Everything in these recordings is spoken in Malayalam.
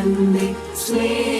and makes me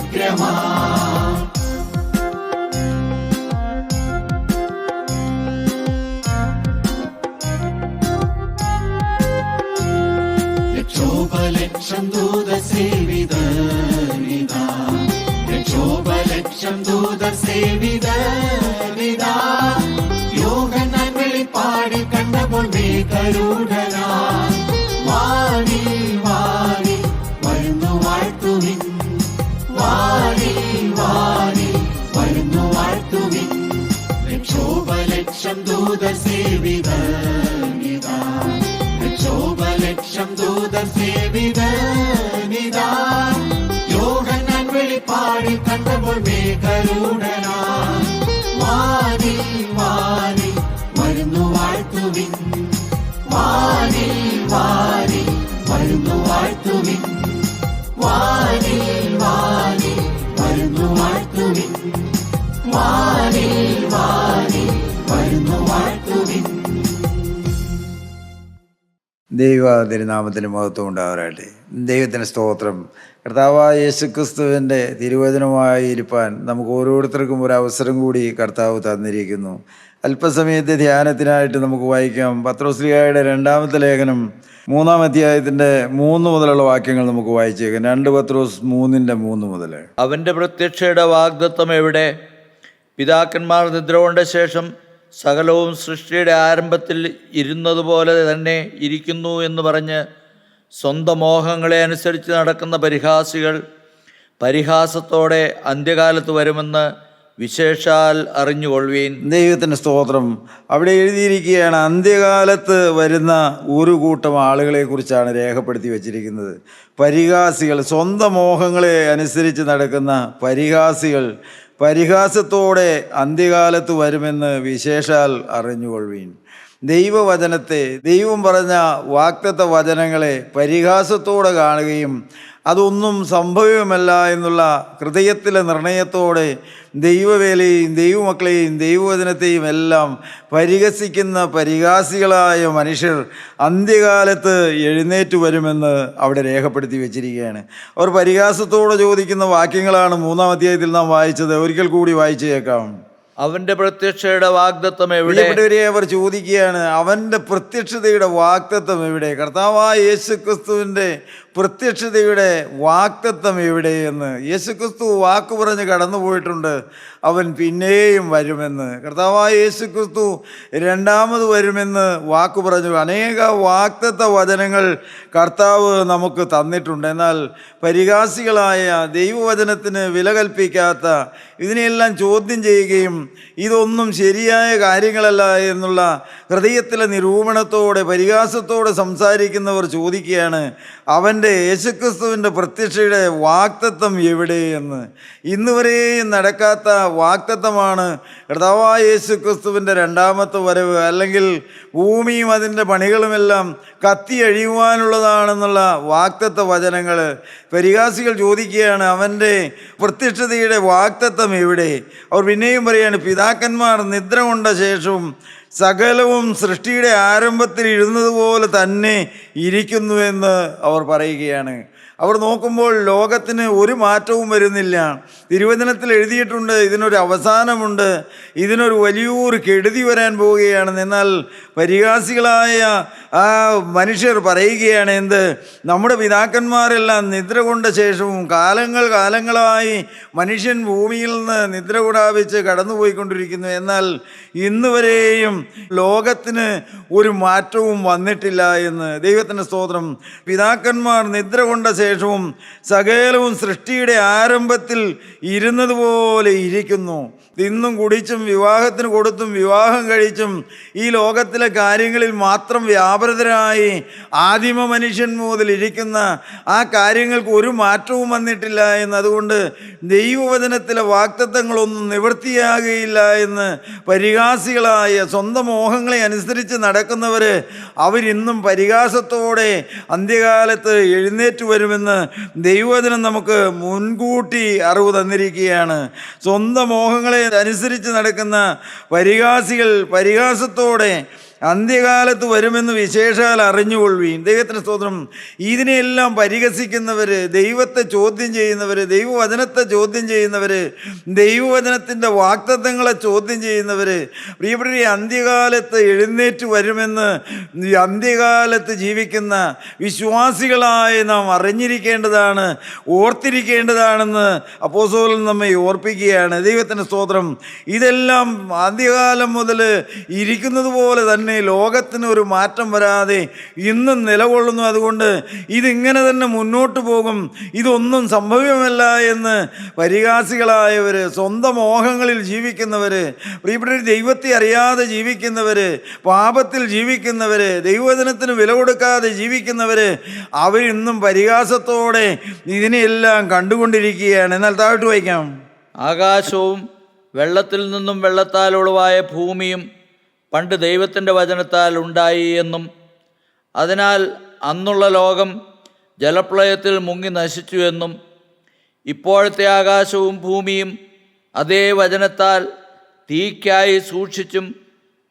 சாட்சம் தூதர் சேவித நிதான் யோகன் வெளிப்பாடு கண்டபொழ் மேகரூ ദൈവ തിരുനാമത്തിന് മഹത്വം ഉണ്ടാവട്ടെ. ദൈവത്തിന് സ്തോത്രം. കർത്താവായ യേശുക്രിസ്തുവിന്റെ തിരുവചനമായി ഇരിപ്പാൻ നമുക്ക് ഓരോരുത്തർക്കും ഒരു അവസരം കൂടി കർത്താവ് തന്നിരിക്കുന്നു. അല്പസമയത്തെ ധ്യാനത്തിനായിട്ട് നമുക്ക് വായിക്കാം. പത്രോസ്ലിയായുടെ രണ്ടാമത്തെ ലേഖനം മൂന്നാം അധ്യായത്തിന്റെ മൂന്ന് മുതലുള്ള വാക്യങ്ങൾ നമുക്ക് വായിച്ചേക്കാം. രണ്ട് പത്രോസ് മൂന്നിന്റെ മൂന്ന് മുതൽ അവന്റെ പ്രത്യക്ഷയുടെ വാഗ്ദത്വം എവിടെ? പിതാക്കന്മാർ നിദ്ര കൊണ്ട ശേഷം സകലവും സൃഷ്ടിയുടെ ആരംഭത്തിൽ ഇരുന്നതുപോലെ തന്നെ ഇരിക്കുന്നു എന്ന് പറഞ്ഞ് സ്വന്തം മോഹങ്ങളെ അനുസരിച്ച് നടക്കുന്ന പരിഹാസികൾ പരിഹാസത്തോടെ അന്ത്യകാലത്ത് വരുമെന്ന് വിശേഷാൽ അറിഞ്ഞുകൊള്ളുവീൻ. ദൈവത്തിന്റെ സ്തോത്രം. അവിടെ എഴുതിയിരിക്കുകയാണ് അന്ത്യകാലത്ത് വരുന്ന ഒരു കൂട്ടം ആളുകളെ കുറിച്ചാണ് രേഖപ്പെടുത്തി വച്ചിരിക്കുന്നത്. പരിഹാസികൾ സ്വന്തം മോഹങ്ങളെ അനുസരിച്ച് നടക്കുന്ന പരിഹാസികൾ പരിഹാസത്തോടെ അന്ത്യകാലത്ത് വരുമെന്ന് വിശേഷാൽ അറിഞ്ഞുകൊള്ളുവീൻ. ദൈവവചനത്തെ ദൈവം പറഞ്ഞ വാക്തത്വ വചനങ്ങളെ പരിഹാസത്തോടെ കാണുകയും അതൊന്നും സംഭവ്യമല്ല എന്നുള്ള ഹൃദയത്തിലെ നിർണയത്തോടെ ദൈവവേലയും ദൈവമക്കളെയും ദൈവവചനത്തെയും എല്ലാം പരിഹസിക്കുന്ന പരിഹാസികളായ മനുഷ്യർ അന്ത്യകാലത്ത് എഴുന്നേറ്റ് വരുമെന്ന് അവിടെ രേഖപ്പെടുത്തി വെച്ചിരിക്കുകയാണ്. അവർ പരിഹാസത്തോടെ ചോദിക്കുന്ന വാക്യങ്ങളാണ് മൂന്നാം അധ്യായത്തിൽ നാം വായിച്ചത്. ഒരിക്കൽ കൂടി വായിച്ചേക്കാം. അവന്റെ പ്രത്യക്ഷയുടെ വാഗ്ദത്വം എവിടെ? എവിടെ അവർ ചോദിക്കുകയാണ് അവന്റെ പ്രത്യക്ഷതയുടെ വാഗ്ദത്വം എവിടെ? കർത്താവായ യേശു ക്രിസ്തുവിന്റെ പ്രത്യക്ഷതയുടെ വാക്തത്വം എവിടെയെന്ന് യേശുക്രിസ്തു വാക്ക് പറഞ്ഞ് കടന്നുപോയിട്ടുണ്ട് അവൻ പിന്നെയും വരുമെന്ന്. കർത്താവായ യേശുക്രിസ്തു രണ്ടാമത് വരുമെന്ന് വാക്ക് പറഞ്ഞു. അനേക വാക്തത്വ വചനങ്ങൾ കർത്താവ് നമുക്ക് തന്നിട്ടുണ്ട്. എന്നാൽ പരിഹാസികളായ ദൈവവചനത്തിന് വില കൽപ്പിക്കാത്ത ഇതിനെയെല്ലാം ചോദ്യം ചെയ്യുകയും ഇതൊന്നും ശരിയായ കാര്യങ്ങളല്ല എന്നുള്ള ഹൃദയത്തിലെ നിരൂപണത്തോടെ പരിഹാസത്തോടെ സംസാരിക്കുന്നവർ ചോദിക്കുകയാണ് അവന്റെ യേശുക്രിസ്തുവിന്റെ പ്രത്യക്ഷയുടെ വാക്തത്വം എവിടെയെന്ന് ഇന്ന് വരെയും നടക്കാത്ത വാക്തത്വമാണ് കർത്താവായ യേശുക്രിസ്തുവിന്റെ രണ്ടാമത്തെ വരവ്. അല്ലെങ്കിൽ ഭൂമിയും അതിന്റെ പണികളുമെല്ലാം കത്തി അഴിയുവാനുള്ളതാണെന്നുള്ള വാക്തത്വ വചനങ്ങൾ പരിഹാസികൾ ചോദിക്കുകയാണ് അവന്റെ പ്രത്യക്ഷതയുടെ വാക്തത്വം എവിടെ? അവർ പിന്നെയും പറയാണ് പിതാക്കന്മാർ നിദ്ര കൊണ്ട ശേഷവും സകലവും സൃഷ്ടിയുടെ ആരംഭത്തിൽ ഇരുന്നതുപോലെ തന്നെ ഇരിക്കുന്നുവെന്ന് അവർ പറയുകയാണ്. അവർ നോക്കുമ്പോൾ ലോകത്തിന് ഒരു മാറ്റവും വരുന്നില്ല. തിരുവചനത്തിൽ എഴുതിയിട്ടുണ്ട് ഇതിനൊരു അവസാനമുണ്ട് ഇതിനൊരു വലിയൊരു കെടുതി വരാൻ പോവുകയാണ്. എന്നാൽ പരിഹാസികളായ ആ മനുഷ്യർ പറയുകയാണ് എന്ത്? നമ്മുടെ പിതാക്കന്മാരെല്ലാം നിദ്ര കൊണ്ട ശേഷവും കാലങ്ങൾ കാലങ്ങളായി മനുഷ്യൻ ഭൂമിയിൽ നിന്ന് നിദ്ര കൂടാവിച്ച് കടന്നുപോയിക്കൊണ്ടിരിക്കുന്നു. എന്നാൽ ഇന്ന് വരെയും ലോകത്തിന് ഒരു മാറ്റവും വന്നിട്ടില്ല എന്ന് ദൈവത്തിന്റെ സ്തോത്രം. പിതാക്കന്മാർ നിദ്ര കൊണ്ട ശേഷവും സകലവും സൃഷ്ടിയുടെ ആരംഭത്തിൽ ഇരുന്നതുപോലെ ഇരിക്കുന്നു. തിന്നും കുടിച്ചും വിവാഹത്തിന് കൊടുത്തും വിവാഹം കഴിച്ചും ഈ ലോകത്തിലെ കാര്യങ്ങളിൽ മാത്രം വ്യാപൃതരായി ആദിമ മനുഷ്യൻ മുതൽ ഇരിക്കുന്ന ആ കാര്യങ്ങൾക്ക് ഒരു മാറ്റവും വന്നിട്ടില്ല എന്ന് അതുകൊണ്ട് ദൈവവചനത്തിലെ വാക്തത്വങ്ങളൊന്നും നിവൃത്തിയാകുകയില്ല എന്ന് പരിഹാസികളായ സ്വന്തം മോഹങ്ങളെ അനുസരിച്ച് നടക്കുന്നവർ അവരിന്നും പരിഹാസത്തോടെ അന്ത്യകാലത്ത് എഴുന്നേറ്റ് വരുമെന്ന് ദൈവവചനം നമുക്ക് മുൻകൂട്ടി അറിവ് തന്നിരിക്കുകയാണ്. സ്വന്തം മോഹങ്ങളെ അനുസരിച്ച് നടക്കുന്ന പരിഹാസികൾ പരിഹാസത്തോടെ അന്ത്യകാലത്ത് വരുമെന്ന് വിശേഷാൽ അറിഞ്ഞുകൊള്ളുകയും ദൈവത്തിന് സ്തോത്രം. ഇതിനെയെല്ലാം പരിഹസിക്കുന്നവർ ദൈവത്തെ ചോദ്യം ചെയ്യുന്നവർ ദൈവവചനത്തെ ചോദ്യം ചെയ്യുന്നവർ ദൈവവചനത്തിന്റെ വാക്തത്വങ്ങളെ ചോദ്യം ചെയ്യുന്നവർ പ്രിയപ്പെട്ട അന്ത്യകാലത്ത് എഴുന്നേറ്റ് വരുമെന്ന് അന്ത്യകാലത്ത് ജീവിക്കുന്ന വിശ്വാസികളായ നാം അറിഞ്ഞിരിക്കേണ്ടതാണ് ഓർത്തിരിക്കേണ്ടതാണെന്ന് അപ്പോസോലൻ നമ്മെ ഓർപ്പിക്കുകയാണ്. ദൈവത്തിന്റെ സ്തോത്രം. ഇതെല്ലാം ആദ്യകാലം മുതൽ ഇരിക്കുന്നത് പോലെ തന്നെ ലോകത്തിന് ഒരു മാറ്റം വരാതെ ഇന്നും നിലകൊള്ളുന്നു അതുകൊണ്ട് ഇതിങ്ങനെ തന്നെ മുന്നോട്ട് പോകും. ഇതൊന്നും സംഭവ്യമല്ല എന്ന് പരിഹാസികളായവർ സ്വന്തം മോഹങ്ങളിൽ ജീവിക്കുന്നവർ പ്രിയപ്പെട്ട ദൈവത്തെ അറിയാതെ ജീവിക്കുന്നവർ പാപത്തിൽ ജീവിക്കുന്നവർ ദൈവദിനത്തിന് വില കൊടുക്കാതെ ജീവിക്കുന്നവർ അവരിന്നും പരിഹാസത്തോടെ ഇതിനെയെല്ലാം കണ്ടുകൊണ്ടിരിക്കുകയാണ്. എന്നാൽ താഴ്ത്തു വായിക്കാം. ആകാശവും വെള്ളത്തിൽ നിന്നും വെള്ളത്താൽ ഉളവായ ഭൂമിയും പണ്ട് ദൈവത്തിന്റെ വചനത്താൽ ഉണ്ടായി എന്നും അതിനാൽ അന്നുള്ള ലോകം ജലപ്രളയത്തിൽ മുങ്ങി നശിച്ചു എന്നും ഇപ്പോഴത്തെ ആകാശവും ഭൂമിയും അതേ വചനത്താൽ തീക്കായി സൂക്ഷിച്ചും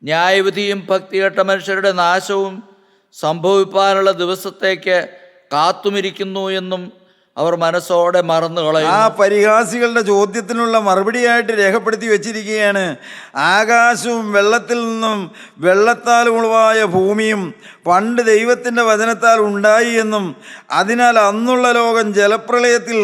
ന്യായവിധിയും ഭക്തികെട്ട മനുഷ്യരുടെ നാശവും സംഭവിപ്പാനുള്ള ദിവസത്തേക്ക് കാത്തുമിരിക്കുന്നു എന്നും അവർ മനസ്സോടെ മറന്നു കളയും ആ പരിഹാസികളുടെ ചോദ്യത്തിനുള്ള മറുപടിയായിട്ട് രേഖപ്പെടുത്തി വെച്ചിരിക്കുകയാണ്. ആകാശവും വെള്ളത്തിൽ നിന്നും വെള്ളത്താൽ ഉളവായ ഭൂമിയും പണ്ട് ദൈവത്തിന്റെ വചനത്താൽ ഉണ്ടായി എന്നും അതിനാൽ അന്നുള്ള ലോകം ജലപ്രളയത്തിൽ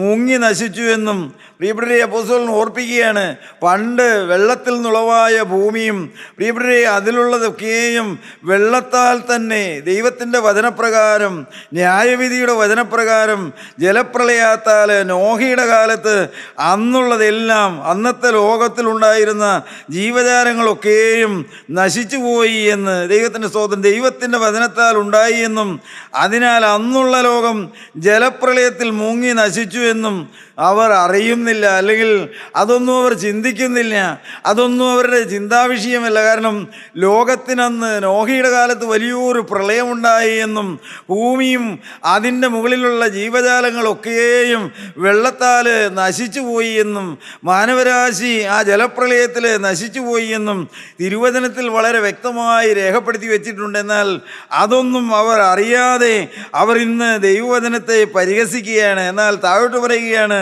മുങ്ങി നശിച്ചു എന്നും പ്രിയപ്പെട്ടരെ അപ്പോസോളിന് ഓർപ്പിക്കുകയാണ്. പണ്ട് വെള്ളത്തിൽ നിന്നുളവായ ഭൂമിയും പ്രിയപ്പെട്ടരെ അതിലുള്ളതൊക്കെയും വെള്ളത്താൽ തന്നെ ദൈവത്തിന്റെ വചനപ്രകാരം ന്യായവിധിയുടെ വചനപ്രകാരം ജലപ്രളയത്താൽ നോഹിയുടെ കാലത്ത് അന്നുള്ളതെല്ലാം അന്നത്തെ ലോകത്തിലുണ്ടായിരുന്ന ജീവജാലങ്ങളൊക്കെയും നശിച്ചുപോയി എന്ന് ദൈവത്തിന്റെ സ്തോത്രം ദൈവത്തിന്റെ വചനത്താൽ ഉണ്ടായി എന്നും അതിനാൽ അന്നുള്ള ലോകം ജലപ്രളയത്തിൽ മുങ്ങി നശിച്ചു എന്നും അവർ അറിയുന്നില്ല അല്ലെങ്കിൽ അതൊന്നും അവർ ചിന്തിക്കുന്നില്ല. അതൊന്നും അവരുടെ ചിന്താവിഷയമല്ല. കാരണം ലോകത്തിനന്ന് നോഹയുടെ കാലത്ത് വലിയൊരു പ്രളയമുണ്ടായി എന്നും ഭൂമിയും അതിന്റെ മുകളിലുള്ള ജീവജാലങ്ങളൊക്കെയും വെള്ളത്താൽ നശിച്ചുപോയി എന്നും മാനവരാശി ആ ജലപ്രളയത്തിൽ നശിച്ചുപോയി എന്നും തിരുവചനത്തിൽ വളരെ വ്യക്തമായി രേഖപ്പെടുത്തി വെച്ചിട്ടുണ്ട് എന്നാൽ അതൊന്നും അവർ അറിയാതെ അവർ ഇന്ന് ദൈവവചനത്തെ പരിഹസിക്കുകയാണ്. എന്നാൽ താഴോട്ട് പറയുകയാണ്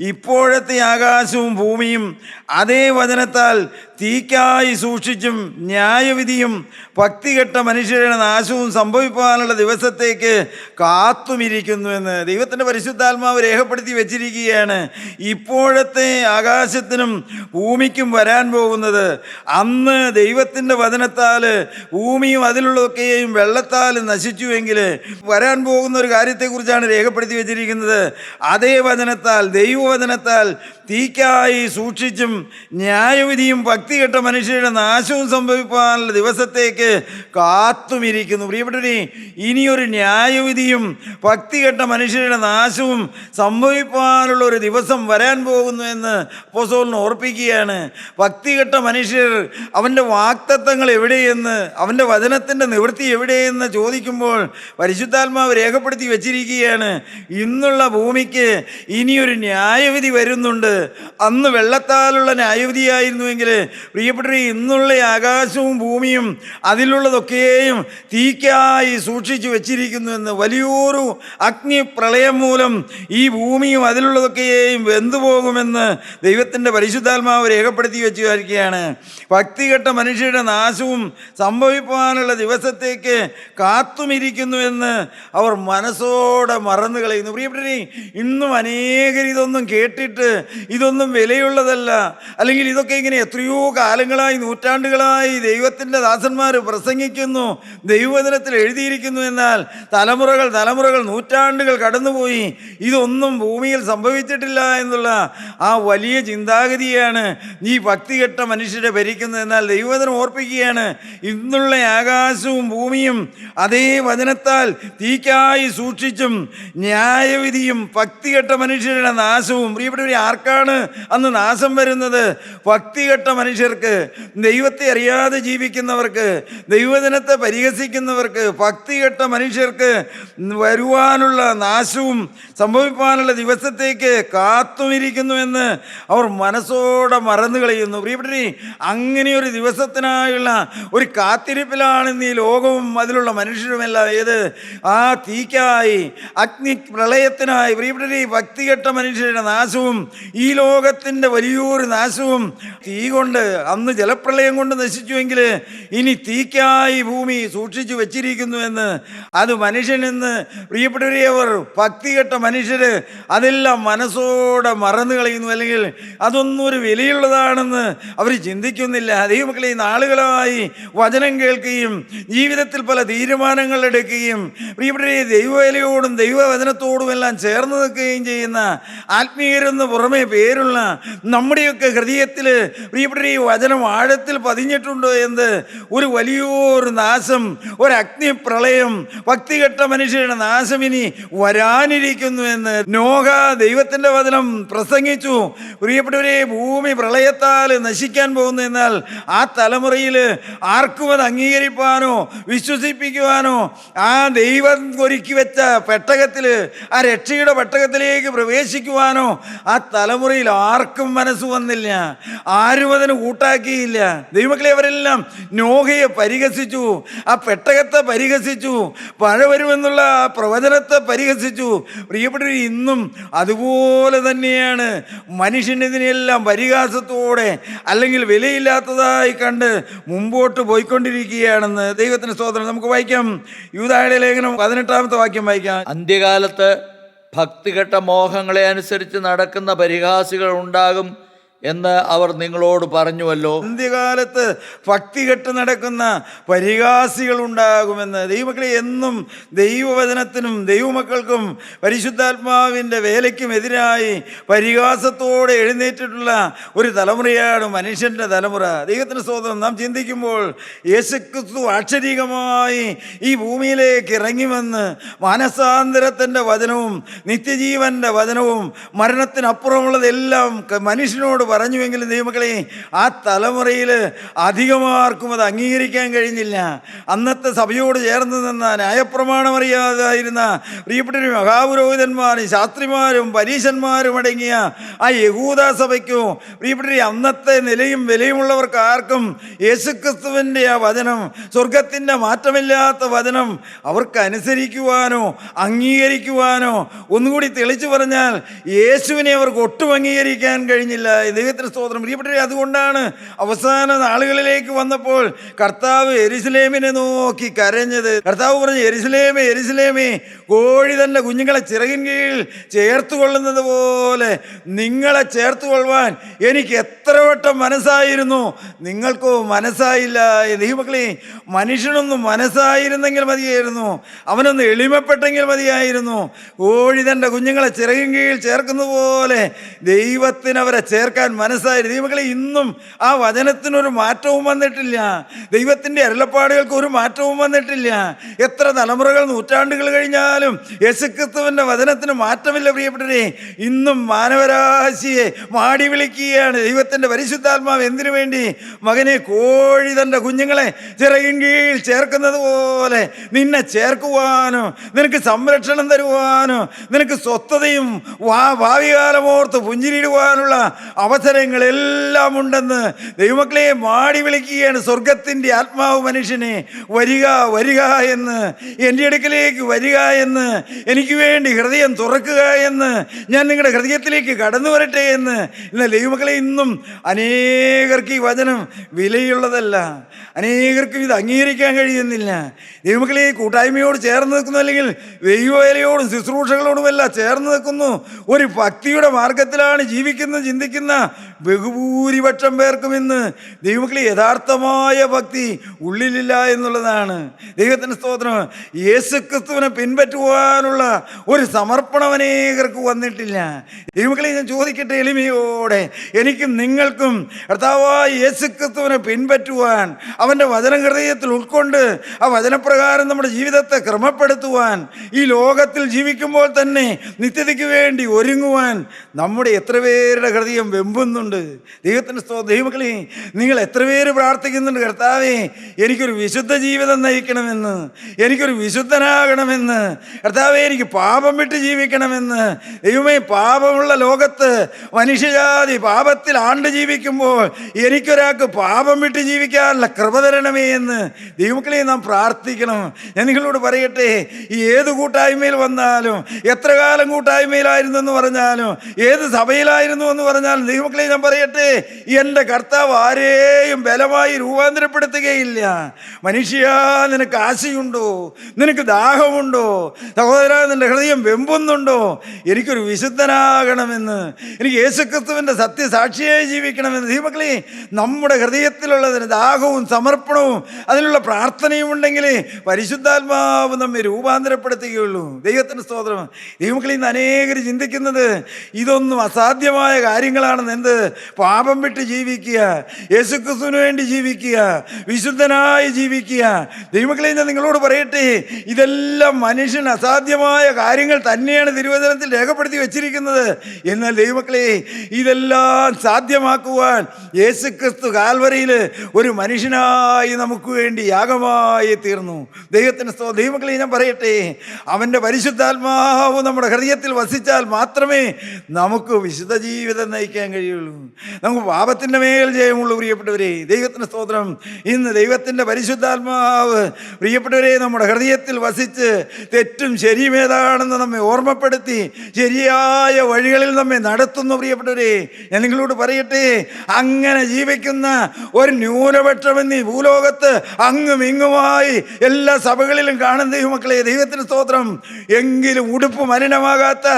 ഇപ്പോഴത്തെ ആകാശവും ഭൂമിയും അതേ വചനത്താൽ തീക്കായി സൂക്ഷിച്ചും ന്യായവിധിയും ഭക്തികെട്ട മനുഷ്യരുടെ നാശവും സംഭവിക്കാനുള്ള ദിവസത്തേക്ക് കാത്തുമിരിക്കുന്നു എന്ന് ദൈവത്തിന്റെ പരിശുദ്ധാത്മാവ് രേഖപ്പെടുത്തി വെച്ചിരിക്കുകയാണ്. ഇപ്പോഴത്തെ ആകാശത്തിനും ഭൂമിക്കും വരാൻ പോകുന്നത് അന്ന് ദൈവത്തിന്റെ വചനത്താൽ ഭൂമിയും അതിലുള്ളതൊക്കെയും വെള്ളത്താൽ നശിച്ചുവെങ്കിൽ വരാൻ പോകുന്ന ഒരു കാര്യത്തെക്കുറിച്ചാണ് രേഖപ്പെടുത്തി വെച്ചിരിക്കുന്നത്. അതേ വചനത്താൽ ദൈവവചനത്താൽ തീക്കായി സൂക്ഷിച്ചും ന്യായവിധിയും ഭക്തികെട്ട മനുഷ്യരുടെ നാശവും സംഭവിക്കാനുള്ള ദിവസത്തേക്ക് കാത്തുമിരിക്കുന്നു. പ്രിയപ്പെട്ടവരെ ഇനിയൊരു ന്യായവിധിയും ഭക്തികെട്ട മനുഷ്യരുടെ നാശവും സംഭവിക്കാനുള്ള ഒരു ദിവസം വരാൻ പോകുന്നു എന്ന് അപ്പോസ്തലൻ ഓർപ്പിക്കുകയാണ്. ഭക്തികെട്ട മനുഷ്യർ അവന്റെ വാക്തത്വങ്ങൾ എവിടെയെന്ന് അവന്റെ വചനത്തിന്റെ നിവൃത്തി എവിടെയെന്ന് ചോദിക്കുമ്പോൾ പരിശുദ്ധാത്മാവ് രേഖപ്പെടുത്തി വച്ചിരിക്കുകയാണ്. ഇന്നുള്ള ഭൂമിക്ക് ഇനിയൊരു ന്യായവിധി വരുന്നുണ്ട്. അന്ന് വെള്ളത്താലുള്ള ന്യായവിധിയായിരുന്നുവെങ്കിൽ പ്രിയപ്പെട്ടവർ ഇന്നുള്ള ആകാശവും ഭൂമിയും അതിലുള്ളതൊക്കെയും തീക്കായി സൂക്ഷിച്ചു വെച്ചിരിക്കുന്നു എന്ന് വലിയൊരു അഗ്നി പ്രളയം മൂലം ഈ ഭൂമിയും അതിലുള്ളതൊക്കെയും വെന്തുപോകുമെന്ന് ദൈവത്തിന്റെ പരിശുദ്ധാത്മാവ് രേഖപ്പെടുത്തി വെച്ചിരിക്കുകയാണ് ഭക്തികെട്ട മനുഷ്യരുടെ നാശവും സംഭവിക്കാനുള്ള ദിവസത്തേക്ക് കാത്തുമിരിക്കുന്നു എന്ന് അവർ മനസ്സോടെ മറന്നു കളയുന്നു പ്രിയപ്പെട്ടവരെ ഇന്നും അനേകർ ഇതൊന്നും കേട്ടിട്ട് ഇതൊന്നും വിലയുള്ളതല്ല. അല്ലെങ്കിൽ ഇതൊക്കെ ഇങ്ങനെ എത്രയോ കാലങ്ങളായി നൂറ്റാണ്ടുകളായി ദൈവത്തിന്റെ ദാസന്മാർ പ്രസംഗിക്കുന്നു ദൈവവചനത്തിൽ എഴുതിയിരിക്കുന്നു എന്നാൽ തലമുറകൾ തലമുറകൾ നൂറ്റാണ്ടുകൾ കടന്നുപോയി. ഇതൊന്നും ഭൂമിയിൽ സംഭവിച്ചിട്ടില്ല എന്നുള്ള ആ വലിയ ചിന്താഗതിയാണ് ഈ ഭക്തികെട്ട മനുഷ്യരെ ഭരിക്കുന്നത് എന്നാൽ ദൈവവചനം ഓർപ്പിക്കുകയാണ്. ഇന്നുള്ള ആകാശവും ഭൂമിയും അതേ വചനത്താൽ തീക്കായി സൂക്ഷിച്ചും ന്യായവിധിയും ഭക്തികെട്ട മനുഷ്യരുടെ നാശവും. പ്രിയപ്പെട്ടവരെ ആർക്കാണ് അന്ന് നാശം വരുന്നത്? ഭക്തികെട്ട മനുഷ്യർക്ക് ദൈവത്തെ അറിയാതെ ജീവിക്കുന്നവർക്ക് ദൈവദിനത്തെ പരിഹസിക്കുന്നവർക്ക് ഭക്തികെട്ട മനുഷ്യർക്ക് വരുവാനുള്ള നാശവും സംഭവിക്കാനുള്ള ദിവസത്തേക്ക് കാത്തുമിരിക്കുന്നുവെന്ന് അവർ മനസ്സോടെ മറന്നു കളയുന്നു. പ്രിയപ്പെട്ടവരെ അങ്ങനെ ഒരു ദിവസത്തിനായുള്ള ഒരു കാത്തിരിപ്പിലാണ് ഇന്ന് ഈ ലോകവും അതിലുള്ള മനുഷ്യരുമെല്ലാം. ഏത്? ആ തീക്കായി അഗ്നി പ്രളയത്തിനായി പ്രിയപ്പെട്ടവരെ ഈ ഭക്തികെട്ട മനുഷ്യരുടെ നാശവും ഈ ലോകത്തിന്റെ വലിയൊരു നാശവും തീ കൊണ്ട് അന്ന് ജലപ്രളയം കൊണ്ട് നശിച്ചുവെങ്കിൽ ഇനി തീക്കായി ഭൂമി സൂക്ഷിച്ചു വെച്ചിരിക്കുന്നു എന്ന് അത് മനുഷ്യനെന്ന് പ്രിയപ്പെട്ടവരെ അവർ ഭക്തികെട്ട മനുഷ്യർ അതെല്ലാം മനസ്സോടെ മറന്നു കളയുന്നു. അല്ലെങ്കിൽ അതൊന്നും ഒരു വിലയുള്ളതാണെന്ന് അവർ ചിന്തിക്കുന്നില്ല. ദൈവമക്കളെ ഈ നാളുകളായി വചനം കേൾക്കുകയും ജീവിതത്തിൽ പല തീരുമാനങ്ങൾ എടുക്കുകയും പ്രിയപ്പെട്ടവരെ ദൈവവിലയോടും ദൈവവചനത്തോടും എല്ലാം ചേർന്ന് നിൽക്കുകയും ചെയ്യുന്ന ആത്മീയരെന്ന് പുറമെ പേരുള്ള നമ്മുടെയൊക്കെ ഹൃദയത്തിൽ പ്രിയപ്പെട്ട ഈ വചനം ആഴത്തിൽ പതിഞ്ഞിട്ടുണ്ടോ എന്ന് ഒരു വലിയൊരു നാശം ഒരു അഗ്നി പ്രളയം ഭക്തികെട്ട മനുഷ്യരുടെ നാശം ഇനി വരാനിരിക്കുന്നു എന്ന് നോഹ ദൈവത്തിന്റെ വചനം പ്രസംഗിച്ചു. പ്രിയപ്പെട്ടവരെ ഭൂമി പ്രളയത്താൽ നശിക്കാൻ പോകുന്നു എന്നാൽ ആ തലമുറയിൽ ആർക്കും അത് അംഗീകരിപ്പാനോ വിശ്വസിപ്പിക്കുവാനോ ആ ദൈവം ഒരുക്കി വെച്ച പെട്ടകത്തിൽ ആ രക്ഷയുടെ പെട്ടകത്തിലേക്ക് പ്രവേശിക്കുവാനോ ആ തലമുറയിൽ ആർക്കും മനസ്സ് വന്നില്ല. ആരും അതിന് കൂട്ടാക്കിയില്ല. ദൈവമക്കളെ അവരെല്ലാം നോഹയെ പരിഹസിച്ചു. ആ പെട്ടകത്തെ പരിഹസിച്ചു. മഴ വരുമെന്നുള്ള ആ പ്രവചനത്തെ പരിഹസിച്ചു. പ്രിയപ്പെട്ടവർ ഇന്നും അതുപോലെ തന്നെയാണ്. മനുഷ്യനിതിനെല്ലാം പരിഹാസത്തോടെ അല്ലെങ്കിൽ വിലയില്ലാത്തതായി കണ്ട് മുമ്പോട്ട് പോയിക്കൊണ്ടിരിക്കുകയാണെന്ന് ദൈവത്തിന് സ്തോത്രം നമുക്ക് വായിക്കാം. യൂതായുടെ ലേഖനം പതിനെട്ടാമത്തെ വാക്യം വായിക്കാം. അന്ത്യകാലത്ത് ഭക്തികെട്ട മോഹങ്ങളെ അനുസരിച്ച് നടക്കുന്ന പരിഹാസികൾ ഉണ്ടാകും. എന്ന് അവർ നിങ്ങളോട് പറഞ്ഞുവല്ലോ. അന്ത്യകാലത്ത് ഭക്തി കെട്ട് നടക്കുന്ന പരിഹാസികൾ ഉണ്ടാകുമെന്ന്. ദൈവമക്കളെ എന്നും ദൈവവചനത്തിനും ദൈവമക്കൾക്കും പരിശുദ്ധാത്മാവിന്റെ വേലയ്ക്കും എതിരായി പരിഹാസത്തോടെ എഴുന്നേറ്റിട്ടുള്ള ഒരു തലമുറയാണ് മനുഷ്യന്റെ തലമുറ. ദൈവത്തിന് സ്വതന്ത്രം നാം ചിന്തിക്കുമ്പോൾ യേശുക്രിസ്തു ആക്ഷരികമായി ഈ ഭൂമിയിലേക്ക് ഇറങ്ങി വന്ന് മാനസാന്തരത്തിന്റെ വചനവും നിത്യജീവന്റെ വചനവും മരണത്തിനപ്പുറമുള്ളതെല്ലാം മനുഷ്യനോട് പറഞ്ഞുവെങ്കിലും ദൈവമക്കളെ ആ തലമുറയിൽ അധികമാർക്കും അത് അംഗീകരിക്കാൻ കഴിഞ്ഞില്ല. അന്നത്തെ സഭയോട് ചേർന്ന് നിന്ന ന്യായപ്രമാണമറിയാതായിരുന്ന പ്രിയപ്പെട്ട മഹാപുരോഹിതന്മാരും ശാസ്ത്രിമാരും പരീശന്മാരും അടങ്ങിയ ആ യഹൂദ സഭയ്ക്കും പ്രിയപ്പെട്ട അന്നത്തെ നിലയും വിലയുമുള്ളവർക്ക് ആർക്കും യേശുക്രിസ്തുവിന്റെ ആ വചനം സ്വർഗത്തിന്റെ മാറ്റമില്ലാത്ത വചനം അവർക്ക് അനുസരിക്കുവാനോ അംഗീകരിക്കുവാനോ ഒന്നുകൂടി തെളിച്ചു പറഞ്ഞാൽ യേശുവിനെ അവർക്ക് ഒട്ടും അംഗീകരിക്കാൻ കഴിഞ്ഞില്ല. ദൈവത്തിന് സ്തോത്രം. പ്രിയപ്പെട്ടവരെ അതുകൊണ്ടാണ് അവസാന നാളുകളിലേക്ക് വന്നപ്പോൾ കർത്താവ് എരിശിലേമിനെ നോക്കി കരഞ്ഞത്. കർത്താവ് പറഞ്ഞു എരിശിലേമേ എരിശിലേമേ കോഴി തന്റെ കുഞ്ഞുങ്ങളെ ചിറകിൻ കീഴിൽ ചേർത്ത് കൊള്ളുന്നത് പോലെ നിങ്ങളെ ചേർത്ത് കൊള്ളുവാൻ എനിക്ക് എത്ര വട്ടം മനസ്സായിരുന്നു. നിങ്ങൾക്കോ മനസ്സായില്ല. ദൈവമക്കളെ മനുഷ്യനൊന്നും മനസ്സായിരുന്നെങ്കിൽ മതിയായിരുന്നു. അവനൊന്ന് എളിമപ്പെട്ടെങ്കിൽ മതിയായിരുന്നു. കോഴി തന്റെ കുഞ്ഞുങ്ങളെ ചിറകിൻ കീഴിൽ ചേർക്കുന്നത് പോലെ ചേർക്കാൻ മനസ്സായി. ദൈവങ്ങളെ ഇന്നും ആ വചനത്തിനൊരു മാറ്റവും വന്നിട്ടില്ല. ദൈവത്തിന്റെ അരുളപ്പാടുകൾക്ക് ഒരു മാറ്റവും വന്നിട്ടില്ല. എത്ര തലമുറകൾ നൂറ്റാണ്ടുകൾ കഴിഞ്ഞാലും യേശുക്രിസ്തുവിന്റെ വചനത്തിന് മാറ്റമില്ല പ്രിയപ്പെട്ടവരെ. ഇന്നും മാനവരാശിയെ മാടി വിളിക്കുകയാണ്. ദൈവത്തിന്റെ പരിശുദ്ധാത്മാവ് എന്തിനു വേണ്ടി? മകനെ കോഴി തന്റെ കുഞ്ഞുങ്ങളെ ചിറകിൻ കീഴിൽ ചേർക്കുന്നത് പോലെ നിന്നെ ചേർക്കുവാനോ നിനക്ക് സംരക്ഷണം തരുവാനോ നിനക്ക് സ്വസ്ഥതയും വാ ഭാവികാലമോർത്ത് പുഞ്ചിരിടുവാനുള്ള അവസരങ്ങളെല്ലാം ഉണ്ടെന്ന് ദൈവമക്കളെ മാടി വിളിക്കുകയാണ്. സ്വർഗത്തിന്റെ ആത്മാവ് മനുഷ്യനെ വരിക വരിക എന്ന് എന്റെ അടുക്കലേക്ക് വരിക എന്ന് എനിക്ക് വേണ്ടി ഹൃദയം തുറക്കുക എന്ന് ഞാൻ നിങ്ങളുടെ ഹൃദയത്തിലേക്ക് കടന്നു വരട്ടെ എന്ന്. എന്നാൽ ദൈവമക്കളെ ഇന്നും അനേകർക്ക് ഈ വചനം വിലയുള്ളതല്ല. അനേകർക്കും ഇത് അംഗീകരിക്കാൻ കഴിയുന്നില്ല. ദൈവമക്കളെ കൂട്ടായ്മയോട് ചേർന്ന് നിൽക്കുന്നു അല്ലെങ്കിൽ ദൈവവേലയോടും ശുശ്രൂഷകളോടുമെല്ലാം ചേർന്ന് നിൽക്കുന്നു. ഒരു ഭക്തിയുടെ മാർഗത്തിലാണ് ജീവിക്കുന്ന ചിന്തിക്കുന്ന ബഹുഭൂരിപക്ഷം പേർക്കും ഇന്ന് ദൈവമക്കളെ യഥാർത്ഥമായ ഭക്തി ഉള്ളിലില്ല എന്നുള്ളതാണ്. ദൈവത്തിന്റെ സ്തോത്രം യേശുക്രിസ്തുവിനെ പിൻപറ്റുവാനുള്ള ഒരു സമർപ്പണം അനേകർക്ക് വന്നിട്ടില്ല. ദൈവമക്കളെ ഞാൻ ചോദിക്കട്ടെ എളിമയോടെ എനിക്കും നിങ്ങൾക്കും കർത്താവായ യേശുക്രിസ്തുവിനെ പിൻപറ്റുവാൻ അവന്റെ വചന ഹൃദയത്തിൽ ഉൾക്കൊണ്ട് ആ വചനപ്രകാരം നമ്മുടെ ജീവിതത്തെ ക്രമപ്പെടുത്തുവാൻ ഈ ലോകത്തിൽ ജീവിക്കുമ്പോൾ തന്നെ നിത്യതയ്ക്ക് വേണ്ടി ഒരുങ്ങുവാൻ നമ്മുടെ എത്ര പേരുടെ ഹൃദയം വെമ്പുന്നുണ്ട് ദൈവത്തിന്റെ സ്തോ ദൈവമക്കളെ നിങ്ങൾ എത്ര പേര് പ്രാർത്ഥിക്കുന്നുണ്ട് കർത്താവേ? എനിക്കൊരു വിശുദ്ധ ജീവിതം നയിക്കണമെന്ന് എനിക്കൊരു വിശുദ്ധനാകണമെന്ന് കർത്താവെ എനിക്ക് പാപം വിട്ട് ജീവിക്കണമെന്ന്. ദൈവമേ പാപമുള്ള ലോകത്ത് മനുഷ്യജാതി പാപത്തിൽ ആണ്ട് ജീവിക്കുമ്പോൾ എനിക്കൊരാൾക്ക് പാപം വിട്ട് ജീവിക്കാനുള്ള കൃപ തരണമേ എന്ന് ദൈവമക്കളെ നാം പ്രാർത്ഥിക്കണം. ഞാൻ നിങ്ങളോട് പറയട്ടെ ഈ ഏത് കൂട്ടായ്മയിൽ വന്നാലും എത്ര കാലം കൂട്ടായ്മയിലായിരുന്നു എന്ന് പറഞ്ഞാലും ഏത് സഭയിലായിരുന്നു എന്ന് പറഞ്ഞാലും ദൈവമക്കളെ ഞാൻ പറയട്ടെ എന്റെ കർത്താവ് ആരെയും ബലമായി രൂപാന്തരപ്പെടുത്തുകയില്ല. മനുഷ്യ നിനക്ക് ആശയുണ്ടോ? നിനക്ക് ദാഹമുണ്ടോ? സഹോദര നിന്റെ ഹൃദയം വെമ്പുന്നുണ്ടോ? എനിക്കൊരു വിശുദ്ധനാകണമെന്ന് എനിക്ക് യേശുക്രിസ്തുവിന്റെ സത്യസാക്ഷിയായി ജീവിക്കണമെന്ന്. ദൈവമക്കളെ നമ്മുടെ ഹൃദയത്തിലുള്ളതിന് ദാഹവും സമർപ്പണവും അതിനുള്ള പ്രാർത്ഥനയും ഉണ്ടെങ്കിൽ പരിശുദ്ധാത്മാവ് നമ്മെ രൂപാന്തരപ്പെടുത്തുകയുള്ളൂ. ദൈവത്തിന്റെ സ്തോത്രം. ദൈവമക്കളിൽ നിന്ന് അനേകർ ചിന്തിക്കുന്നത് ഇതൊന്നും അസാധ്യമായ കാര്യങ്ങളാണെന്ന് എന്ത്? പാപം വിട്ട് ജീവിക്കുക. യേശുക്രിസ്തുവിന് വേണ്ടി ജീവിക്കുക. വിശുദ്ധനായി ജീവിക്കുക. ദൈവമക്കളെ ഞാൻ നിങ്ങളോട് പറയട്ടെ ഇതെല്ലാം മനുഷ്യന് അസാധ്യമായ കാര്യങ്ങൾ തന്നെയാണ് തിരുവചനത്തിൽ രേഖപ്പെടുത്തി വെച്ചിരിക്കുന്നത്. എന്നാൽ ദൈവമക്കളെ ഇതെല്ലാം സാധ്യമാക്കുവാൻ യേശുക്രിസ്തു കാൽവരയിൽ ഒരു മനുഷ്യനായി നമുക്ക് വേണ്ടി യാഗമായി തീർന്നു. ദൈവത്തിന് സ്തോ ദൈവമക്കളെ ഞാൻ പറയട്ടെ അവന്റെ പരിശുദ്ധാത്മാവ് നമ്മുടെ ഹൃദയത്തിൽ വസിച്ചാൽ മാത്രമേ നമുക്ക് വിശുദ്ധ ജീവിതം നയിക്കാൻ കഴിയുള്ളൂ നമുക്ക് പാപത്തിന്റെ മേൽ ജയമുള്ളൂ പ്രിയപ്പെട്ടവരെ. ദൈവത്തിന്റെ സ്തോത്രം. ഇന്ന് ദൈവത്തിന്റെ പരിശുദ്ധാത്മാവ് പ്രിയപ്പെട്ടവരെ നമ്മുടെ ഹൃദയത്തിൽ വസിച്ച് തെറ്റും ശരിയും ഏതാണെന്ന് നമ്മെ ഓർമ്മപ്പെടുത്തി ശരിയായ വഴികളിൽ നമ്മെ നടത്തുന്നു പ്രിയപ്പെട്ടവരെ. ഞാൻ നിങ്ങളോട് പറയട്ടെ അങ്ങനെ ജീവിക്കുന്ന ഒരു ന്യൂനപക്ഷമെന്ന് ഈ ഭൂലോകത്ത് അങ്ങും ഇങ്ങുമായി എല്ലാ സഭകളിലും കാണുന്ന ദൈവമക്കളെ ദൈവത്തിന് സ്തോത്രം. എങ്കിലും ഉടുപ്പ് മലിനമാകാത്ത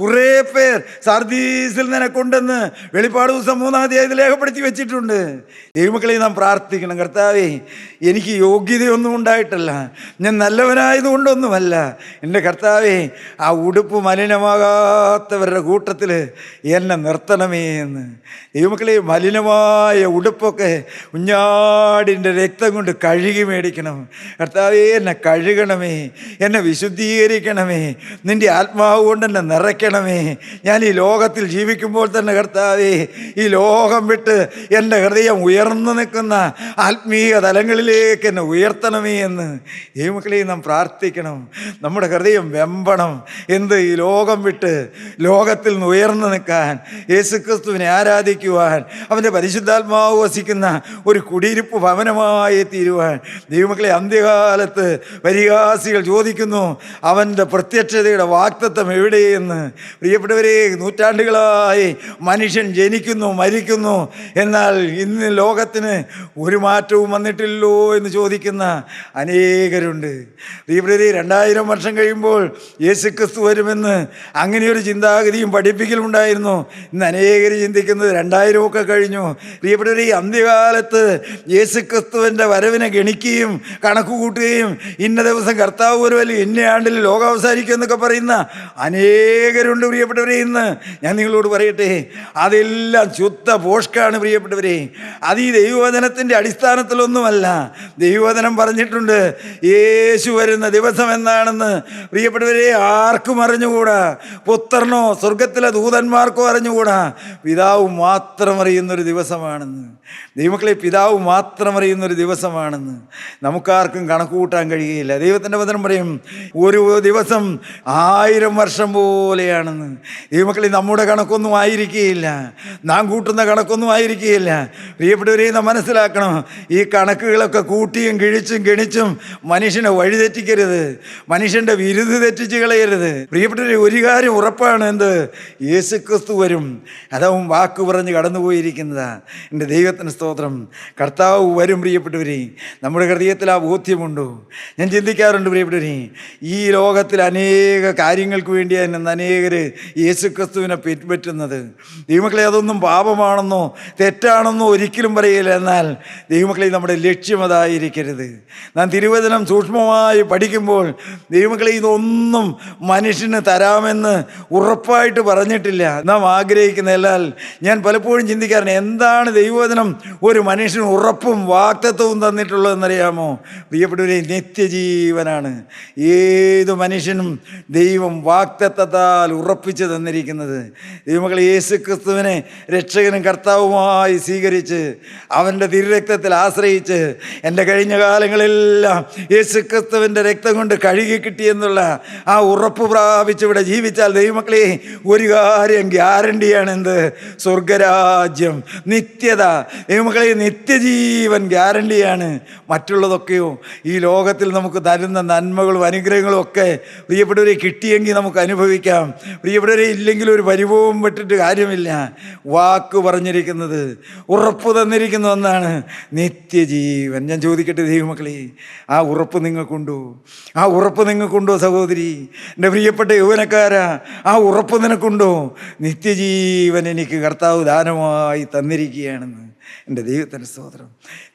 കുറേ പേർ സർദീസിൽ നിന്നെ കൊണ്ടെന്ന് വെളിപ്പാട് ദിവസം മൂന്നാം തീയതി രേഖപ്പെടുത്തി വെച്ചിട്ടുണ്ട്. ദൈവമക്കളെ നാം പ്രാർത്ഥിക്കണം. കർത്താവേ എനിക്ക് യോഗ്യതയൊന്നും ഉണ്ടായിട്ടല്ല. ഞാൻ നല്ലവനായതുകൊണ്ടൊന്നുമല്ല. എന്റെ കർത്താവേ ആ ഉടുപ്പ് മലിനമാകാത്തവരുടെ കൂട്ടത്തിൽ എന്നെ നിർത്തണമേ എന്ന്. ദൈവമക്കളെ മലിനമായ ഉടുപ്പൊക്കെ കുഞ്ഞാടിന്റെ രക്തം കൊണ്ട് കഴുകി മേടിക്കണം. കർത്താവേ എന്നെ കഴുകണമേ എന്നെ വിശുദ്ധീകരിക്കണമേ. നിന്റെ ആത്മാവ് കൊണ്ട് എന്നെ നിറയ്ക്കണമേ. ഞാൻ ഈ ലോകത്തിൽ ജീവിക്കുമ്പോൾ തന്നെ കർത്താവേ ഈ ലോകം വിട്ട് എന്റെ ഹൃദയം ഉയർന്നു നിൽക്കുന്ന ആത്മീയ തലങ്ങളിലേക്ക് എന്നെ ഉയർത്തണമേ എന്ന്. ഈ മക്കളെ നാം പ്രാർത്ഥിക്കണം. നമ്മുടെ ഹൃദയം വെമ്പണം. എന്ത് ഈ ലോകം വിട്ട് ലോകത്തിൽ നിന്ന് ഉയർന്നു നിൽക്കാൻ യേശുക്രിസ്തുവിനെ ആരാധിക്കുവാൻ അവന്റെ പരിശുദ്ധാത്മാവ് വസിക്കുന്ന ഒരു കുടിയിരുപ്പ് ഭവനമായി തീരുവാൻ. ദൈവമക്കളെ അന്ത്യകാലത്ത് പരിഹാസികൾ ചോദിക്കുന്നു അവന്റെ പ്രത്യക്ഷതയുടെ വാക്തത്വം എവിടെയെന്ന്? പ്രിയപ്പെട്ടവരെ നൂറ്റാണ്ടുകളായി മനുഷ്യൻ ജനിക്കുന്നു മരിക്കുന്നു. എന്നാൽ ഇന്ന് ലോകത്തിന് ഒരു മാറ്റവും വന്നിട്ടില്ലോ എന്ന് ചോദിക്കുന്ന അനേകരുണ്ട്. പ്രിയപ്പെട്ടവരെ രണ്ടായിരം വർഷം കഴിയുമ്പോൾ യേശു ക്രിസ്തു വരുമെന്ന് അങ്ങനെയൊരു ചിന്താഗതിയും പഠിപ്പിക്കലും ഉണ്ടായിരുന്നു ഇന്ന് അനേകർ ചിന്തിക്കുന്നത് രണ്ടായിരമൊക്കെ കഴിഞ്ഞു. പ്രിയപ്പെട്ടവർ അന്ത്യകാലത്ത് യേശു ക്രിസ്തുവിന്റെ വരവിനെ ഗണിക്കുകയും കണക്ക് കൂട്ടുകയും ഇന്ന ദിവസം കർത്താവ് വരുമല്ലോ ഇന്ന ആണ്ടിൽ ലോകം അവസാനിക്കും എന്നൊക്കെ പറയുന്ന അനേകരുണ്ട് പ്രിയപ്പെട്ടവരെ. ഇന്ന് ഞാൻ നിങ്ങളോട് പറയട്ടെ അതെല്ലാം ശുദ്ധ പോഷ്കാണ് പ്രിയപ്പെട്ടവരെ. അത് ഈ ദൈവവചനത്തിന്റെ അടിസ്ഥാനത്തിലൊന്നുമല്ല. ദൈവവചനം പറഞ്ഞിട്ടുണ്ട് യേശു വരുന്ന ദിവസം എന്നാണെന്ന്. പ്രിയപ്പെട്ടവരെ ആർക്കും അറിഞ്ഞുകൂടാ. പുത്രനോ സ്വർഗത്തിലെ ദൂതന്മാർക്കോ അറിഞ്ഞുകൂടാ. പിതാവ് മാത്രം അറിയുന്നൊരു ദിവസമാണെന്ന്. ദൈവമക്കളെ പിതാവ് മാത്രം അറിയുന്നൊരു ദിവസമാണെന്ന് നമുക്കാർക്കും കണക്കുകൂട്ടാൻ കഴിയുകയില്ല. ദൈവത്തിന്റെ വചനം പറയും ഒരു ദിവസം ആയിരം വർഷം പോലെയാണെന്ന്. ദൈവമക്കളെ നമ്മുടെ കണക്കൊന്നും ആയിരിക്കുകയില്ല. നാം കൂട്ടുന്ന കണക്കൊന്നും ആയിരിക്കുകയില്ല. പ്രിയപ്പെട്ടവരെ നാം മനസ്സിലാക്കണം ഈ കണക്കുകളൊക്കെ കൂട്ടിയും കിഴിച്ചും ഗണിച്ചും മനുഷ്യനെ വഴിതെറ്റിക്കരുത്. മനുഷ്യന്റെ വിരുദ്ധ തെറ്റിച്ച് കളയരുത്. പ്രിയപ്പെട്ടവരെ ഒരു കാര്യം ഉറപ്പാണ് എന്ത്? യേശുക്രിസ്തു വരും. അതവൻ വാക്ക് പറഞ്ഞ് കടന്നുപോയിരിക്കുന്നതാണ് എന്റെ ദൈവത്തിന് സ്തോത്രം. കർത്താവ് വരും പ്രിയപ്പെട്ടവരെ നമ്മുടെ ഹൃദയത്തിൽ ആ ബോധ്യമുണ്ടോ? ഞാൻ ചിന്തിക്കാറുണ്ട് പ്രിയപ്പെട്ടവരെ ഈ ലോകത്തിൽ അനേക കാര്യങ്ങൾക്ക് വേണ്ടിയാണ് അനേകർ യേശുക്രിസ്തുവിനെ പിൻപറ്റുന്നത്. ദൈവമക്കളെ അതൊന്നും പാപമാണെന്നോ തെറ്റാണെന്നോ ഒരിക്കലും പറയില്ല. എന്നാൽ ദൈവമക്കളെ നമ്മുടെ ലക്ഷ്യം അതായിരിക്കരുത്. നാം തിരുവചനം സൂക്ഷ്മമായി പഠിക്കുമ്പോൾ ദൈവമക്കളെ ഇതൊന്നും മനുഷ്യന് തരാമെന്ന് ഉറപ്പായിട്ട് പറഞ്ഞിട്ടില്ല. നാം ആഗ്രഹിക്കുന്ന എന്നാൽ ഞാൻ പലപ്പോഴും ചിന്തിക്കാറുണ്ട് എന്താണ് ദൈവവചനം ഒരു മനുഷ്യന് ഉറപ്പും വാക്തത്വവും തന്നിട്ടുള്ളതെന്നറിയാമോ പ്രിയപ്പെട്ടവരെ നിത്യജീവനാണ്. ഏത് മനുഷ്യനും ദൈവം വാക്തത്വത്താൽ ഉറപ്പിച്ച് തന്നിരിക്കുന്നത്. ദൈവമക്കൾ യേശു ക്രിസ്തുവിനെ രക്ഷകനും കർത്താവുമായി സ്വീകരിച്ച് അവന്റെ തിരുരക്തത്തിൽ ആശ്രയിച്ച് എന്റെ കഴിഞ്ഞ കാലങ്ങളെല്ലാം യേശു ക്രിസ്തുവിന്റെ രക്തം കൊണ്ട് കഴുകി കിട്ടിയെന്നുള്ള ആ ഉറപ്പ് പ്രാപിച്ച് ഇവിടെ ജീവിച്ചാൽ ദൈവമക്കളെ ഒരു കാര്യം ഗ്യാരണ്ടിയാണ് എന്ത്? സ്വർഗരാജ്യം. നിത്യത. ദൈവമക്കളെ നിത്യജീവൻ ഗ്യാരണ്ടിയാണ് മറ്റുള്ളതൊക്കെയോ. ഈ ലോകത്തിൽ നമുക്ക് തരുന്ന നന്മകളും അനുഗ്രഹങ്ങളും ഒക്കെ പ്രിയപ്പെട്ടവരെ കിട്ടിയെങ്കിൽ നമുക്ക് അനുഭവിക്കാം. പ്രിയപ്പെട്ടവരെ ഇല്ലെങ്കിൽ ഒരു പരിഭവം പെട്ടിട്ട് കാര്യമില്ല. വാക്ക് പറഞ്ഞിരിക്കുന്നത് ഉറപ്പ് തന്നിരിക്കുന്ന ഒന്നാണ് നിത്യജീവൻ. ഞാൻ ചോദിക്കട്ടെ ദൈവമക്കളെ ആ ഉറപ്പ് നിങ്ങൾക്കുണ്ടോ? ആ ഉറപ്പ് നിങ്ങൾക്കുണ്ടോ സഹോദരി? എന്റെ പ്രിയപ്പെട്ട യൗവനക്കാരാ ആ ഉറപ്പ് നിനക്കുണ്ടോ? നിത്യജീവൻ എനിക്ക് കർത്താവ് ദാനമായി തന്നിരിക്കുകയാണെന്ന്. എന്റെ ദൈവത്തിന്റെ സ്തോത്രം.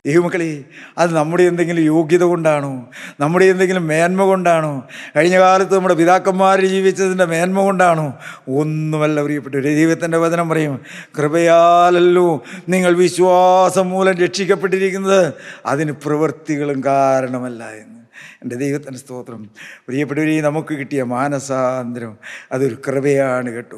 ദൈവമക്കളെ അത് നമ്മുടെ എന്തെങ്കിലും യോഗ്യത കൊണ്ടാണോ? നമ്മുടെ എന്തെങ്കിലും മേന്മ കൊണ്ടാണോ? കഴിഞ്ഞ കാലത്ത് നമ്മുടെ പിതാക്കന്മാർ ജീവിച്ചതിന്റെ മേന്മ കൊണ്ടാണോ? ഒന്നുമല്ല പ്രിയപ്പെട്ടു ദൈവത്തിന്റെ വചനം പറയും കൃപയാലല്ലോ നിങ്ങൾ വിശ്വാസം മൂലം രക്ഷിക്കപ്പെട്ടിരിക്കുന്നത്. അതിന് പ്രവൃത്തികളും കാരണമല്ല എന്ന്. എന്റെ ദൈവത്തിന്റെ സ്തോത്രം. പ്രിയപ്പെട്ടവരെ നമുക്ക് കിട്ടിയ മാനസാന്തരം അതൊരു കൃപയാണ് കേട്ടോ.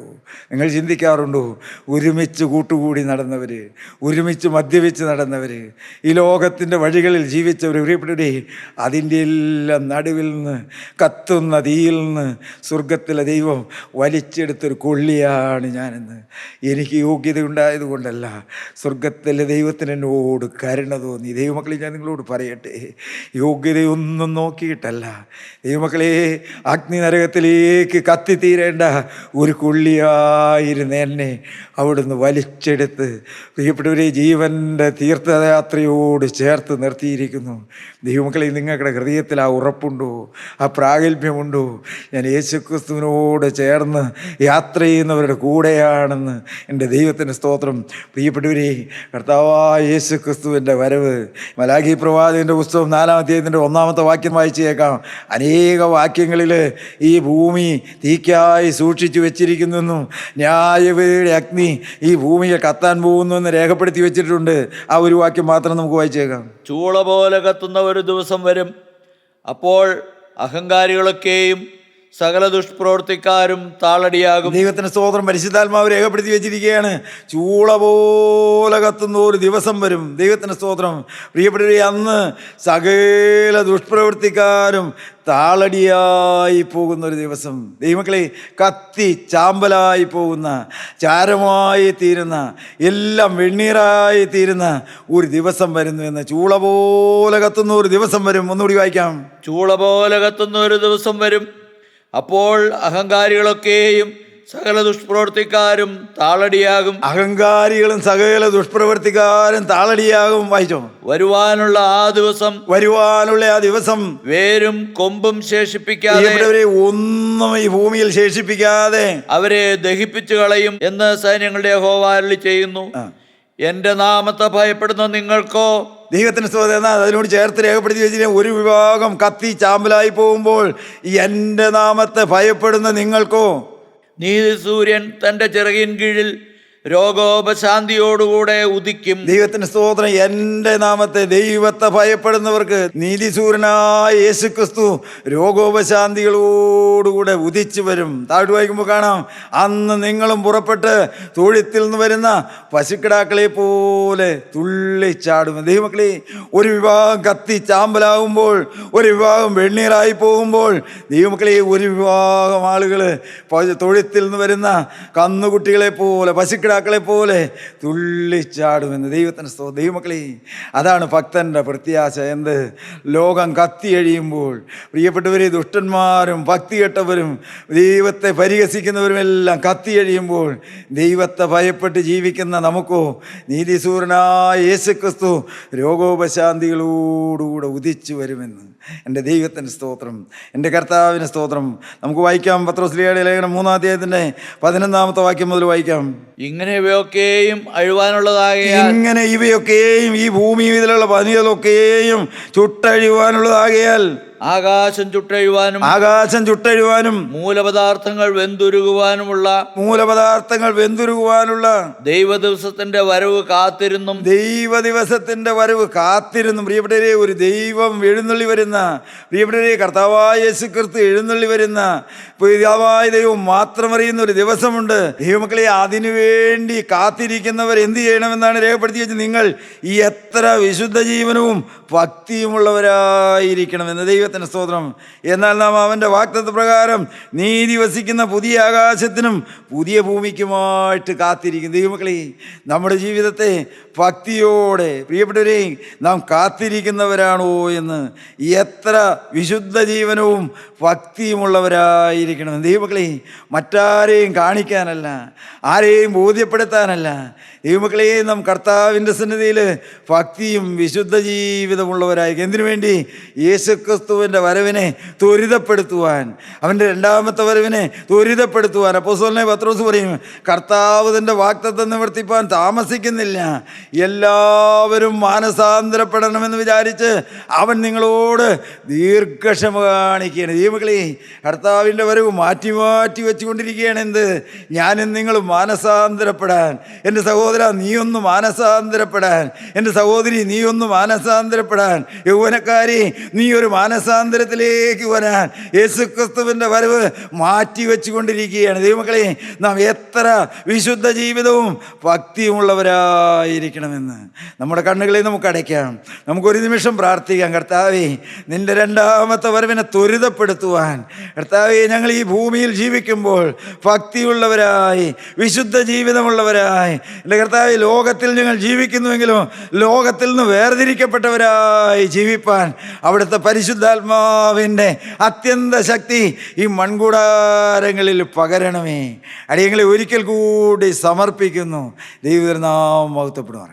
നിങ്ങൾ ചിന്തിക്കാറുണ്ടോ? ഒരുമിച്ച് കൂട്ടുകൂടി നടന്നവർ ഒരുമിച്ച് മദ്യപിച്ച് നടന്നവർ ഈ ലോകത്തിന്റെ വഴികളിൽ ജീവിച്ചവർ പ്രിയപ്പെട്ടവരെ അതിന്റെ എല്ലാം നടുവിൽ നിന്ന് കത്തുന്ന തീയിൽ നിന്ന് സ്വർഗത്തിലെ ദൈവം വലിച്ചെടുത്തൊരു കൊള്ളിയാണ് ഞാനെന്ന്. എനിക്ക് യോഗ്യത ഉണ്ടായതുകൊണ്ടല്ല സ്വർഗത്തിലെ ദൈവത്തിന് എന്നോട് കരുണ തോന്നി. ദൈവമക്കളെ ഞാൻ നിങ്ങളോട് പറയട്ടെ. യോഗ്യതയൊന്നും നോക്കിയിട്ടല്ല. ദൈവമക്കളെ അഗ്നി നരകത്തിലേക്ക് കത്തിത്തീരേണ്ട ഒരു കുള്ളിയായിരുന്ന എന്നെ അവിടുന്ന് വലിച്ചെടുത്ത്. പ്രിയപ്പെട്ടവരെ ജീവന്റെ തീർത്ഥയാത്രയോട് ചേർത്ത് നിർത്തിയിരിക്കുന്നു. ദൈവമക്കളെ നിങ്ങളുടെ ഹൃദയത്തിൽ ആ ഉറപ്പുണ്ടോ? ആ പ്രാഗൽഭ്യമുണ്ടോ? ഞാൻ യേശുക്രിസ്തുവിനോട് ചേർന്ന് യാത്ര ചെയ്യുന്നവരുടെ കൂടെയാണെന്ന് എന്റെ ദൈവത്തിന്റെ സ്തോത്രം. പ്രിയപ്പെട്ടവരെ കർത്താവായ യേശു ക്രിസ്തുവിന്റെ വരവ്. മലാഖി പ്രവാചകന്റെ പുസ്തകം നാലാം ഒന്നാമത്തെ വാക്യം വായിച്ചേക്കാം. അനേക വാക്യങ്ങളിൽ ഈ ഭൂമി തീക്കായി സൂക്ഷിച്ചു വെച്ചിരിക്കുന്നെന്നും ന്യായവിധിയുടെ അഗ്നി ഈ ഭൂമിയെ കത്താൻ പോകുന്നു എന്ന് രേഖപ്പെടുത്തി വെച്ചിട്ടുണ്ട്. ആ ഒരു വാക്യം മാത്രം നമുക്ക് വായിച്ചേക്കാം. ചൂള പോലെ കത്തുന്ന ഒരു ദിവസം വരും. അപ്പോൾ അഹങ്കാരികളൊക്കെയും സകല ദുഷ്പ്രവർത്തിക്കാരും താളടിയാകും. ദൈവത്തിന്റെ സ്തോത്രം പരിശുദ്ധാത്മാവ് രേഖപ്പെടുത്തി വെച്ചിരിക്കുകയാണ്. ചൂള പോലെ കത്തുന്ന ഒരു ദിവസം വരും. ദൈവത്തിന്റെ സ്തോത്രം. പ്രിയപ്പെട്ടവരെ അന്ന് സകല ദുഷ്പ്രവർത്തിക്കാരും താളടിയായി പോകുന്ന ഒരു ദിവസം. ദൈവമക്കളെ കത്തി ചാമ്പലായി പോകുന്ന ചാരമായി തീരുന്ന എല്ലാം വെണ്ണീറായി തീരുന്ന ഒരു ദിവസം വരുന്നു എന്ന്. ചൂള പോലെ കത്തുന്ന ഒരു ദിവസം വരും. ഒന്നുകൂടി വായിക്കാം. ചൂള പോലെ കത്തുന്ന ഒരു ദിവസം വരും. അപ്പോൾ അഹങ്കാരികളൊക്കെയും സകല ദുഷ്പ്രവർത്തിക്കാരും താളടിയാകും. അഹങ്കാരികളും സകല ദുഷ്പ്രവർത്തിക്കാരും താളടിയാകും. വായിച്ചോ? വരുവാനുള്ള ആ ദിവസം വരുവാനുള്ള ആ ദിവസം വേരും കൊമ്പും ശേഷിപ്പിക്കാതെ അവരെ ഒന്നും ഈ ഭൂമിയിൽ ശേഷിപ്പിക്കാതെ അവരെ ദഹിപ്പിച്ചു കളയും എന്ന് സൈന്യങ്ങളുടെ യഹോവ ചെയ്യുന്നു. എന്റെ നാമത്തെ ഭയപ്പെടുന്ന നിങ്ങൾക്കോ ദൈവത്തിന് സ്തോത്രം അതിനോട് ചേർത്ത് രേഖപ്പെടുത്തി വെച്ചിട്ട് ഒരു വിഭാഗം കത്തി ചാമ്പലായി പോകുമ്പോൾ എന്റെ നാമത്തെ ഭയപ്പെടുന്ന നിങ്ങൾക്കോ? നീതി സൂര്യൻ തന്റെ ചിറകിൻ കീഴിൽ രോഗോപശാന്തിയോടുകൂടെ ഉദിക്കും. ദൈവത്തിന് സ്തോത്രം എന്റെ നാമത്തെ ദൈവത്തെ ഭയപ്പെടുന്നവർക്ക് നീതിസൂരനായ യേശു ക്രിസ്തു രോഗോപശാന്തികളോടുകൂടെ ഉദിച്ചു വരും. താഴ്ത്തു വായിക്കുമ്പോൾ കാണാം. അന്ന് നിങ്ങളും പുറപ്പെട്ട് തൊഴുത്തിൽ നിന്ന് വരുന്ന പശുക്കിടാക്കളെ പോലെ തുള്ളിച്ചാടും ദൈവമക്കളെ ഒരു വിഭാഗം കത്തി ചാമ്പലാകുമ്പോൾ ഒരു വിഭാഗം വെണ്ണീറായി പോകുമ്പോൾ ദൈവമക്കളെ ഒരു വിഭാഗം ആളുകൾ തൊഴുത്തിൽ നിന്ന് വരുന്ന കന്നുകുട്ടികളെ പോലെ പശുക്കിടാക്കളെ പോലെ തുള്ളിച്ചാടുമെന്ന് ദൈവത്തിന് സ്തോ ദൈവമക്കളെ അതാണ് ഭക്തന്റെ പ്രത്യാശ എന്ത്? ലോകം കത്തിയഴിയുമ്പോൾ പ്രിയപ്പെട്ടവരെ ദുഷ്ടന്മാരും ഭക്തി കെട്ടവരും ദൈവത്തെ പരിഹസിക്കുന്നവരും എല്ലാം കത്തിയഴിയുമ്പോൾ ദൈവത്തെ ഭയപ്പെട്ട് ജീവിക്കുന്ന നമുക്കോ നീതിസൂരനായ യേശുക്രിസ്തു രോഗോപശാന്തികളോടുകൂടെ ഉദിച്ചു വരുമെന്ന്. എന്റെ ദൈവത്തിന്റെ സ്തോത്രം എന്റെ കർത്താവിന്റെ സ്തോത്രം. നമുക്ക് വായിക്കാം പത്രോസ്ലിയുടെ ലേഖനം മൂന്നാം അധ്യായത്തിന്റെ പതിനൊന്നാമത്തെ വാക്യം മുതൽ വായിക്കാം. ഇങ്ങനെ ഇവയൊക്കെയും അഴിവാനുള്ളതായ ഇങ്ങനെ ഇവയൊക്കെയും ഈ ഭൂമി ഇതിലുള്ള പനികളൊക്കെയും ചുട്ടഴിയുവാനുള്ളതാകയാൽ ആകാശം ചുട്ടഴുവാനും ആകാശം ചുട്ടഴുവാനും മൂലപദാർത്ഥങ്ങൾ വെന്തുരുകുവാനുമുള്ള മൂലപദാർത്ഥങ്ങൾ വെന്തുരുകുവാനുള്ള ദൈവ ദിവസത്തിന്റെ വരവ് കാത്തിരുന്നും ദൈവ ദിവസത്തിന്റെ വരവ് കാത്തിരുന്നു. പ്രിയപ്പെട്ടവരെ ഒരു ദൈവം എഴുന്നള്ളി വരുന്ന പ്രിയപ്പെട്ടവരെ കർത്താവായ യേശു ക്രിസ്തു എഴുന്നള്ളി വരുന്ന പിതാവായ ദൈവം മാത്രം അറിയുന്ന ഒരു ദിവസമുണ്ട്. ദൈവമക്കളെ അതിനുവേണ്ടി കാത്തിരിക്കുന്നവർ എന്ത് ചെയ്യണമെന്നാണ് രേഖപ്പെടുത്തി വെച്ചത് നിങ്ങൾ ഈ എത്ര വിശുദ്ധ ജീവനവും ഭക്തിയുമുള്ളവരായിരിക്കണമെന്ന് ദൈവത്തിന്റെ സ്തോത്രം. എന്നാൽ നാം അവന്റെ വാക്തത്വ പ്രകാരം നീതി വസിക്കുന്ന പുതിയ ആകാശത്തിനും പുതിയ ഭൂമിക്കുമായിട്ട് കാത്തിരിക്കും. ദൈവമക്കളെ നമ്മുടെ ജീവിതത്തെ ഭക്തിയോടെ പ്രിയപ്പെട്ടവരെ നാം കാത്തിരിക്കുന്നവരാണോ എന്ന് എത്ര വിശുദ്ധ ജീവനവും ഭക്തിയുമുള്ളവരായിരിക്കണം ദൈവമക്കളെ മറ്റാരെയും കാണിക്കാനല്ല ആരെയും ബോധ്യപ്പെടുത്താനല്ല. ദൈവമക്കളെ നാം കർത്താവിന്റെ സന്നിധിയിൽ ഭക്തിയും വിശുദ്ധ ജീവിതമുള്ളവരായിരിക്കും. എന്തിനു വേണ്ടി? യേശുക്രിസ്തുവിന്റെ വരവിനെ ത്വരിതപ്പെടുത്തുവാൻ അവന്റെ രണ്ടാമത്തെ വരവിനെ ത്വരിതപ്പെടുത്തുവാൻ. അപ്പോസ്തലനെ പത്രോസ് പറയും കർത്താവ് തന്റെ വാക്തത്വം നിവർത്തിപ്പാൻ താമസിക്കുന്നില്ല. എല്ലാവരും മാനസാന്തരപ്പെടണമെന്ന് വിചാരിച്ച് അവൻ നിങ്ങളോട് ദീർഘക്ഷമ കാണിക്കുകയാണ്. ദൈവമക്കളെ കർത്താവിന്റെ വരവ് മാറ്റി മാറ്റി വെച്ചുകൊണ്ടിരിക്കുകയാണ് എന്ത്? ഞാനും നിങ്ങൾ മാനസാന്തരപ്പെടാൻ. എന്റെ സഹോദര നീയൊന്ന് മാനസാന്തരപ്പെടാൻ. എന്റെ സഹോദരി നീയൊന്ന് മാനസാന്തരപ്പെടാൻ. യൗവനക്കാരി നീ ഒരു മാനസാന്തരത്തിലേക്ക് വരാൻ. യേശുക്രിസ്തുവിന്റെ വരവ് മാറ്റി വെച്ചുകൊണ്ടിരിക്കുകയാണ്. ദൈവമക്കളെ നാം എത്ര വിശുദ്ധ ജീവിതവും ഭക്തിയുമുള്ളവരായിരിക്കണമെന്ന്. നമ്മുടെ കണ്ണുകളെ നമുക്ക് അടയ്ക്കാം. നമുക്കൊരു നിമിഷം പ്രാർത്ഥിക്കാം. കർത്താവേ നിന്റെ രണ്ടാമത്തെ വരവിനെ ത്വരിതപ്പെടുത്തുവാൻ. കർത്താവെ ഞങ്ങൾ ഈ ഭൂമിയിൽ ജീവിക്കുമ്പോൾ ഭക്തിയുള്ളവരായി വിശുദ്ധ ജീവിതമുള്ളവരായി. എന്റെ കർത്താവ് ലോകത്തിൽ ഞങ്ങൾ ജീവിക്കുന്നുവെങ്കിലും ലോകത്തിൽ നിന്ന് വേർതിരിക്കപ്പെട്ടവരായി ജീവിപ്പാൻ അവിടുത്തെ പരിശുദ്ധാത്മാവിന്റെ അത്യന്ത ശക്തി ഈ മൺകൂടാരങ്ങളിൽ പകരണമേ. അടിയങ്ങളെ ഒരിക്കൽ കൂടി സമർപ്പിക്കുന്നു. ദൈവനാമം മഹത്വപ്പെടുവാൻ